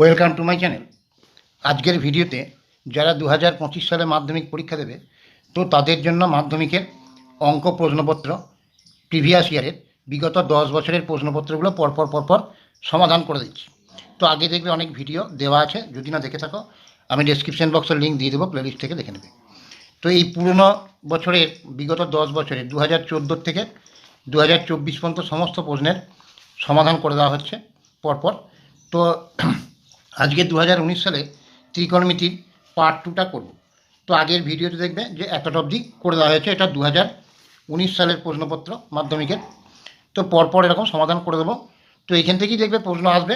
Welcome to my channel. আজকের ভিডিওতে যারা দু হাজার পঁচিশ সালে মাধ্যমিক পরীক্ষা দেবে, তো তাদের জন্য মাধ্যমিকের অঙ্ক প্রশ্নপত্র প্রিভিয়াস ইয়ারের বিগত দশ বছরের প্রশ্নপত্রগুলো পরপর পরপর সমাধান করে দিচ্ছি। তো আগে দেখবে অনেক ভিডিও দেওয়া আছে, যদি না দেখে থাকো, আমি ডেসক্রিপশন বক্সের লিঙ্ক দিয়ে দেবো প্লেলিস্ট থেকে দেখে নেবে। তো এই পুরনো বছরের, বিগত দশ বছরের দু হাজার থেকে দু হাজার চব্বিশ পর্যন্ত সমস্ত প্রশ্নের সমাধান করে দেওয়া হচ্ছে পরপর। তো আজকে দু হাজার উনিশ সালে ত্রিকোণমিতির পার্ট টুটা করব। তো আগের ভিডিওতে দেখবে যে এতটা অবধি করে দেওয়া হয়েছে, এটা দু হাজার উনিশ সালের প্রশ্নপত্র মাধ্যমিকের। তো পরপর এরকম সমাধান করে দেবো। তো এইখান থেকেই দেখবে প্রশ্ন আসবে,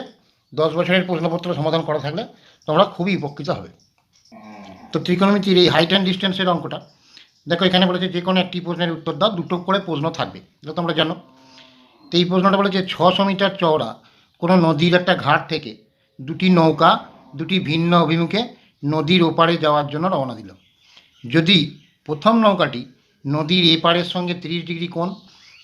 দশ বছরের প্রশ্নপত্র সমাধান করা থাকলে তোমরা খুবই উপকৃত হবে। তো ত্রিকোণমিতির এই হাইট অ্যান্ড ডিস্টেন্সের অঙ্কটা, দেখো এখানে বলেছে যে কোনো একটি প্রশ্নের উত্তর দাও, দুটো করে প্রশ্ন থাকবে, এটা তোমরা জানো। তো এই প্রশ্নটা বলেছে, ছশো মিটার চওড়া কোনো নদীর একটা ঘাট থেকে দুটি নৌকা, দুটি ভিন্ন অভিমুখে নদীর ওপারে যাওয়ার জন্য রওনা দিল। যদি প্রথম নৌকাটি নদীর এপারের সঙ্গে তিরিশ ডিগ্রি কোণ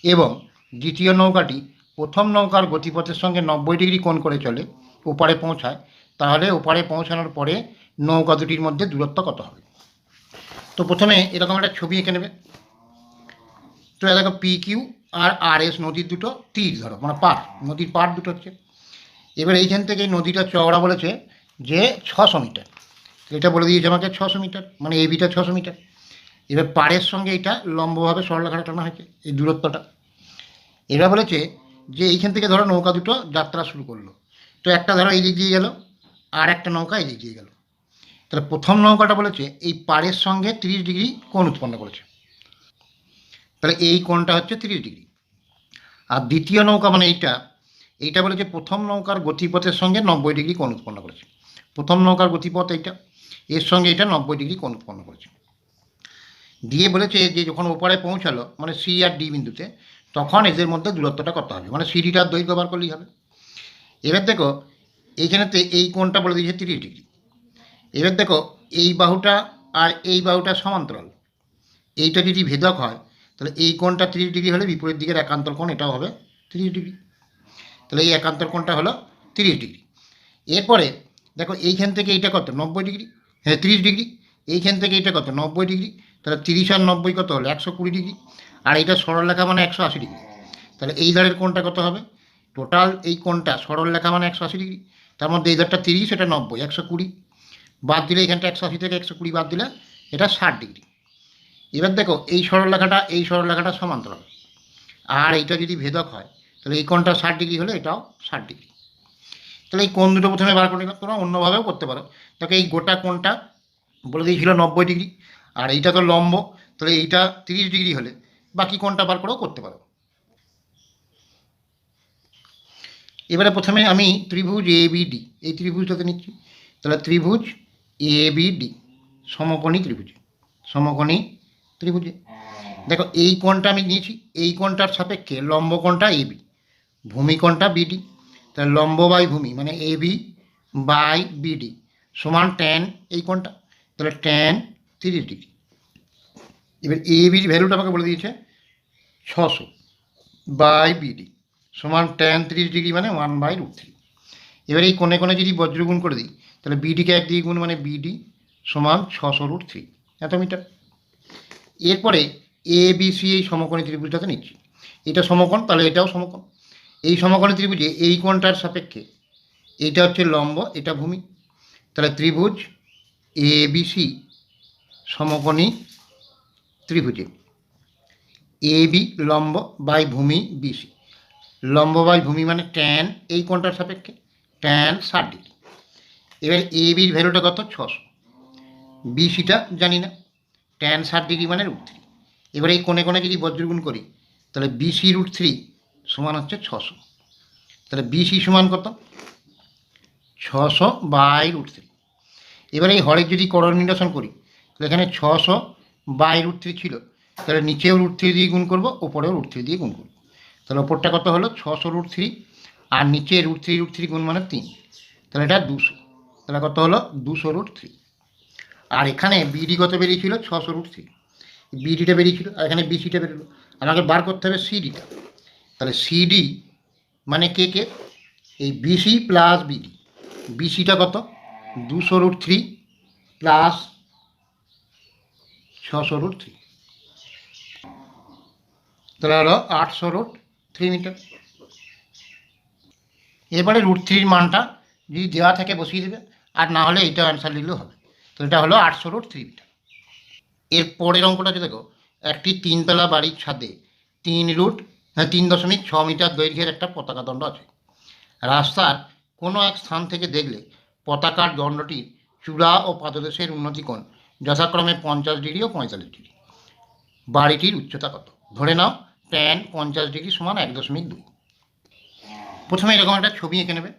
এবং দ্বিতীয় নৌকাটি প্রথম নৌকার গতিপথের সঙ্গে নব্বই ডিগ্রি কোণ করে চলে, ওপারে পৌঁছায়, তাহলে ওপারে পৌঁছানোর পরে নৌকা দুটির মধ্যে দূরত্ব কত হবে? তো প্রথমে এরকম একটা ছবি এঁকে নেবে। তো এ দেখো পি কিউ আর আর এস নদীর দুটো তীর ধরো মানে পার, নদীর পার দুটো হচ্ছে। এবার এইখান থেকে নদীটা চওড়া বলেছে যে ছশো মিটার। এটা বলে দিয়েছে আমাকে ছশো মিটার মানে এই বিটা ছশো মিটার। এবার পাড়ের সঙ্গে এটা লম্বভাবে সরলরেখাটা টানা হয়েছে এই দূরত্বটা। এরা বলেছে যে এইখান থেকে ধরো নৌকা দুটো যাত্রা শুরু করল। তো একটা ধরো এই দিক দিয়ে গেল, আর একটা নৌকা এই দিক দিয়ে গেল। তাহলে প্রথম নৌকাটা বলেছে এই পাড়ের সঙ্গে তিরিশ ডিগ্রি কোণ উৎপন্ন করেছে। তাহলে এই কোণটা হচ্ছে তিরিশ ডিগ্রি। আর দ্বিতীয় নৌকা মানে এইটা এইটা বলেছে প্রথম নৌকার গতিপথের সঙ্গে নব্বই ডিগ্রি কোণ উৎপন্ন করেছে। প্রথম নৌকার গতিপথ এইটা, এর সঙ্গে এটা নব্বই ডিগ্রি কোণ উৎপন্ন করেছে। দিয়ে বলেছে যে যখন ওপারে পৌঁছালো মানে সি আর ডি বিন্দুতে, তখন এদের মধ্যে দূরত্বটা কত হবে? মানে সিডিটার দৈর্ঘ্য বার করলেই হবে। এবার দেখো, এইখানেতে এই কোণটা বলে দিয়েছে তিরিশ ডিগ্রি। এবার দেখো, এই বাহুটা আর এই বাহুটা সমান্তরাল। এইটা যদি ভেদক হয়, তাহলে এই কোণটা তিরিশ ডিগ্রি হলে বিপরীত দিকের একান্তর কোণ এটাও হবে তিরিশ ডিগ্রি। তাহলে এই একান্তর কোণটা হলো তিরিশ ডিগ্রি। এরপরে দেখো এইখান থেকে এইটা কত? নব্বই ডিগ্রি? হ্যাঁ তিরিশ ডিগ্রি। এইখান থেকে এইটা কত? নব্বই ডিগ্রি। তাহলে তিরিশ আর নব্বই কত হলো? একশো কুড়ি ডিগ্রি। আর এইটা সরলরেখা মানে একশো আশি ডিগ্রি। তাহলে এই ধারের কোণটা কত হবে? টোটাল এই কোণটা সরলরেখা মানে একশো আশি ডিগ্রি। তার মধ্যে এই ধারটা তিরিশ, এটা নব্বই, একশো কুড়ি। বাদ দিলে এখানটা একশো আশি থেকে একশো কুড়ি বাদ দিলে এটা ষাট ডিগ্রি। এবার দেখো এই সরলরেখাটা এই সরলরেখাটা সমান্তরাল। আর এইটা যদি ভেদক হয় তাহলে এই কোণটা ষাট ডিগ্রি হলে এটাও ষাট ডিগ্রি। তাহলে এই কোণ দুটো প্রথমে বার করে নিলাম, তোমরা অন্যভাবেও করতে পারো। দেখো এই গোটা কোণটা বলে দিয়েছিল নব্বই ডিগ্রি, আর এইটা তো লম্ব, তাহলে এইটা তিরিশ ডিগ্রি হলে বাকি কোণটা বার করেও করতে পারো। এবারে প্রথমে আমি ত্রিভুজ এ বি ডি এই ত্রিভুজটাতে নিচ্ছি। তাহলে ত্রিভুজ এ বি ডি সমকোণী ত্রিভুজ, সমকোণী ত্রিভুজে। দেখো এই কোণটা আমি নিয়েছি, এই কোণটার সাপেক্ষে লম্ব কোণটা এ বি ভূমি কোণটা বিডি তাহলে লম্ব বাই ভূমি মানে এ বি বাই বিডি সমান ট্যান এই কোনটা? তাহলে ট্যান তিরিশ ডিগ্রি। এবার এ বির ভ্যালুটা আমাকে বলে দিয়েছে ছশো বাই বিডি সমান ট্যান তিরিশ ডিগ্রি মানে ওয়ান বাই রুট থ্রি এবার এই কোণে কোণে যদি বজ্রগুণ করে দিই, তাহলে বিডিকে এক দিয়ে গুণ মানে বিডি সমান ছশো রুট থ্রি এত মিটার। এরপরে এ বি সি এই সমকোণী ত্রিভুজটাতে নিচ্ছি। এটা সমকোণ, তাহলে এটাও সমকোণ। এই সমকোণী ত্রিভুজে এই কোণটার সাপেক্ষে এটা হচ্ছে লম্ব, এটা ভূমি। তাহলে ত্রিভুজ এ বি সি সমকোণী ত্রিভুজে। এ বি লম্ব বাই ভূমি বিসি লম্ব বাই ভূমি মানে ট্যান এই কোণটার সাপেক্ষে ট্যান ষাট ডিগ্রি। এবার এ বির ভ্যালুটা কত? ছশো। বিসিটা জানি না। ট্যান ষাট ডিগ্রি মানে রুট থ্রি। এবার এই কোণে কোণে যদি বজ্রগুণ করি, তাহলে বিসি রুট থ্রি সমান হচ্ছে ছশো। তাহলে বিসি সমান কত? ছশো বাই রুট থ্রি। এবার এই হরের যদি করণ নিরসন করি, তাহলে এখানে ছশো বাই রুট থ্রি ছিল। তাহলে নিচেও রুট থ্রি দিয়ে গুণ করব ওপরেও রুট থ্রি দিয়ে গুণ করব। তাহলে ওপরটা কত হলো? ছশো রুট থ্রি। আর নিচে রুট থ্রি রুট থ্রি গুণ মানে তিন। তাহলে এটা দুশো। তাহলে কত হলো? দুশো রুট থ্রি। আর এখানে বিডি কত বেরিয়েছিল? ছশো রুট থ্রি। বিডিটা বেরিয়েছিল, আর এখানে বিসিটা বেরোলো। আমাকে বার করতে হবে সিডিটা। তাহলে সিডি মানে কে কে? এই বিসি প্লাস বিডি বিসিটা কত? দুশো রুট থ্রি প্লাস ছশো রুট থ্রি তাহলে হলো আটশো রুট থ্রি মিটার এরপরে রুট থ্রির মানটা যদি দেওয়া থাকে বসিয়ে দেবে, আর না হলে এইটা অ্যান্সার লিখলেও হবে। তো এটা হলো আটশো রুট থ্রি মিটার এর পরের অঙ্কটা দেখো, একটি তিনতলা বাড়ির ছাদে তিন রুট তিন দশমিক ছ মিটার দৈর্ঘ্যের একটা পতাকা দণ্ড আছে। রাস্তার কোনো এক স্থান থেকে দেখলে পতাকার দণ্ডটির চূড়া ও পাদদেশের উন্নতিকোণ যথাক্রমে পঞ্চাশ ডিগ্রি ও পঁয়তাল্লিশ ডিগ্রি। বাড়িটির উচ্চতা কত? ধরে নাও ট্যান পঞ্চাশ ডিগ্রি সমান এক দশমিক দুই। প্রথমে এরকম একটা ছবি এঁকে নেবে।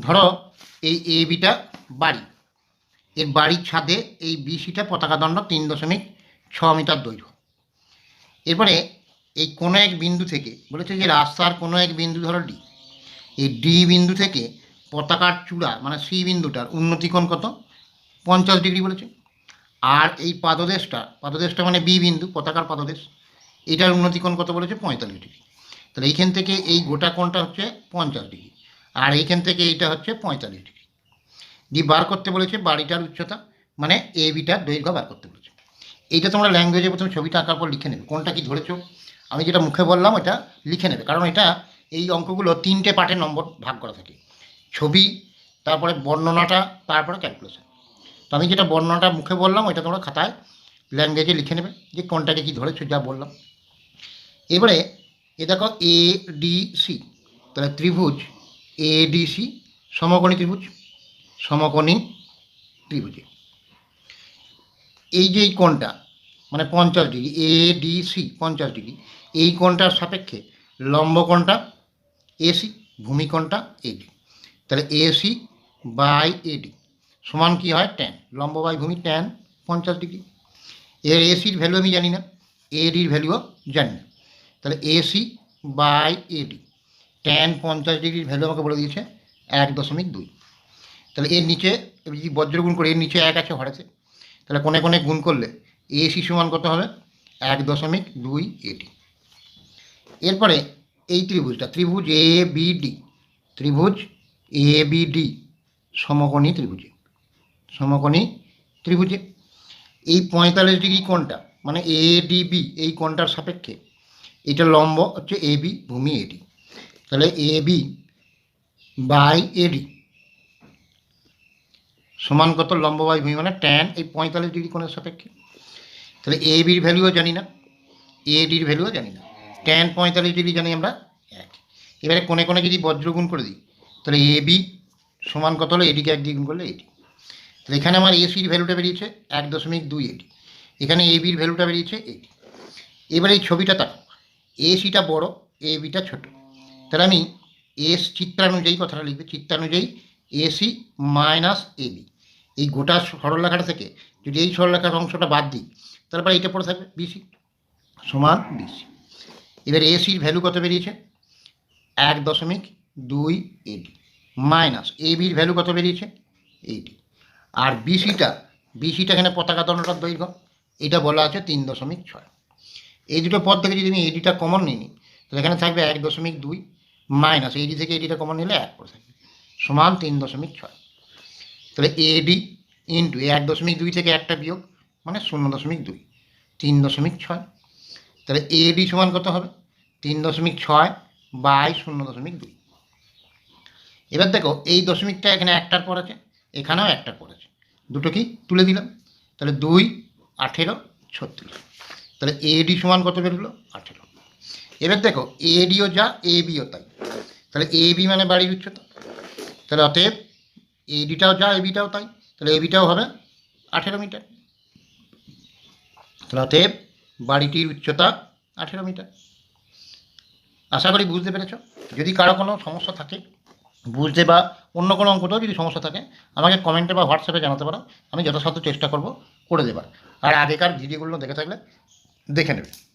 ধরো, এই এ বিটা বাড়ি। এর বাড়ির ছাদে এই বিসিটা পতাকা দণ্ড তিন দশমিক ছ মিটার দৈর্ঘ্য। এরপরে এই কোনো এক বিন্দু থেকে বলেছে যে রাস্তার কোনো এক বিন্দু ধরো ডি এই ডি বিন্দু থেকে পতাকার চূড়া মানে সি বিন্দুটার উন্নতিকোণ কত? পঞ্চাশ ডিগ্রি বলেছে। আর এই পাদদেশটা পাদদেশটা মানে বি বিন্দু পতাকার পাদদেশ এটার উন্নতিকোণ কত বলেছে? পঁয়তাল্লিশ ডিগ্রি। তাহলে এইখান থেকে এই গোটা কোণটা হচ্ছে পঞ্চাশ ডিগ্রি আর এইখান থেকে এইটা হচ্ছে পঁয়তাল্লিশ ডিগ্রি। দিয়ে বার করতে বলেছে বাড়িটার উচ্চতা মানে এ বিটার দৈর্ঘ্য বার করতে বলেছে। এইটা তোমরা ল্যাঙ্গুয়েজে প্রথমে ছবিটা আঁকার পর লিখে নেবে কোনটা কি ধরেছো? আমি যেটা মুখে বললাম, ওটা লিখে নেবে। কারণ এটা এই অঙ্কগুলো তিনটে পার্টে নম্বর ভাগ করা থাকে। ছবি, তারপরে বর্ণনাটা, তারপরে ক্যালকুলেশন তো আমি যেটা বর্ণনাটা মুখে বললাম, ওইটা তোমরা খাতায় ল্যাঙ্গুয়েজে লিখে নেবে, যে কোনটাকে কী ধরেছো, যা বললাম। এবারে এ দেখো এ ডি সি তাহলে ত্রিভুজ এ ডি সি সমকোণী ত্রিভুজ, সমকোণী ত্রিভুজে। এই যে এই কোণটা মানে পঞ্চাশ ডিগ্রি এ ডি সি পঞ্চাশ ডিগ্রি। এই কোণটার সাপেক্ষে লম্ব কোণটা এসি ভূমিকোণটা এডি তাহলে এসি বাই এডি সমান কি হয় ট্যান লম্ব বাই ভূমি ট্যান পঞ্চাশ ডিগ্রি। এর এসির ভ্যালু আমি জানি না এডির ভ্যালুও জানি না। তাহলে এসি বাই এডি ট্যান পঞ্চাশ ডিগ্রির ভ্যালু আমাকে বলে দিয়েছে এক দশমিক দুই। তাহলে এর নিচে, যদি বজ্রগুণ করে, এর নিচে এক আছে হরেছে তাহলে কোণে কোণে গুণ করলে এসি সমান কত হবে? এক দশমিক দুই এডি এরপরে এই ত্রিভুজটা, ত্রিভুজ এ, বি, ডি। ত্রিভুজ এ, বি, ডি, সমকোণী ত্রিভুজে। সমকোণী ত্রিভুজে। এই পঁয়তাল্লিশ ডিগ্রি কোণটা মানে এ, ডি এই কোণটার সাপেক্ষে, এটা লম্ব হচ্ছে এ, বি, ভূমি এডি তাহলে এ, বি বাই এডি সমান কত? লম্ব বাই ভূমি মানে ট্যান এই পঁয়তাল্লিশ ডিগ্রি কোণের সাপেক্ষে। তাহলে এ বির ভ্যালুও জানি না এ ডির ভ্যালুও জানি না। ট্যান পঁয়তাল্লিশ ডিগ্রি জানি আমরা এক। এবারে কোণে কোণে যদি বজ্রগুণ করে দিই, তাহলে এ বি সমান কত হলো? এডিকে এক দিয়ে গুণ করলে এডি তাহলে এখানে আমার এসির ভ্যালুটা বেরিয়েছে এক দশমিক দুই এডি এখানে এ বির ভ্যালুটা বেরিয়েছে এডি এবারে এই ছবিটা তাকো এসিটা বড় এ বিটা ছোট। তাহলে আমি এস চিত্রানুযায়ী কথাটা লিখবে। চিত্রানুযায়ী এসি মাইনাস এবি এই গোটা সরলরেখাটা থেকে যদি এই সরলরেখার অংশটা বাদ দিই তারপরে এইটা পড়ে থাকবে বিসি সমান বিসি এবার এসির ভ্যালু কত বেরিয়েছে? এক দশমিক দুই এডি মাইনাস এবির ভ্যালু কত বেরিয়েছে? এইটি আর বিসিটা বিসিটা এখানে পতাকা দণ্ডটার দৈর্ঘ্য, এটা বলা আছে তিন দশমিক ছয়। এই দুটো পদ থেকে যদি আমি এডিটা কমন নিই, তাহলে এখানে থাকবে এক দশমিক দুই মাইনাস এডি থেকে এডিটা কমন নিলে এক করে থাকবে, সমান তিন দশমিক ছয়। তাহলে এডি ইন্টু এক দশমিক দুই থেকে একটা বিয়োগ মানে শূন্য দশমিক দুই, তিন দশমিক ছয়। তাহলে এ এডি সমান কত হবে? তিন দশমিক ছয় বাই শূন্য দশমিক দুই। এবার দেখো, এই দশমিকটা এখানে একটার পর আছে, এখানেও একটার পর আছে। দুটো কি? তুলে দিলাম। তাহলে দুই, আঠেরো, ছত্রিশ। তাহলে এ এডি সমান কত বেরোলো? আঠেরো। এবার দেখো, এ এডিও যা, এ বিও তাই। তাহলে এ বি মানে বাড়ির উচ্চতা। তাহলে অতএব এডিটাও যা, এ বিটাও তাই। তাহলে এবিটাও হবে আঠেরো মিটার। তাহলে অতএব বাড়িটির উচ্চতা আঠেরো মিটার। আশা করি বুঝতে পেরেছ। যদি কারও কোনো সমস্যা থাকে, বুঝতে বা অন্য কোনো অঙ্কটাও যদি সমস্যা থাকে, আমাকে কমেন্টে বা হোয়াটসঅ্যাপে জানাতে পারো। আমি যথাসাধ্য চেষ্টা করব করে দেবার। আর আগেকার ভিডিওগুলো দেখে থাকলে দেখে নেবে।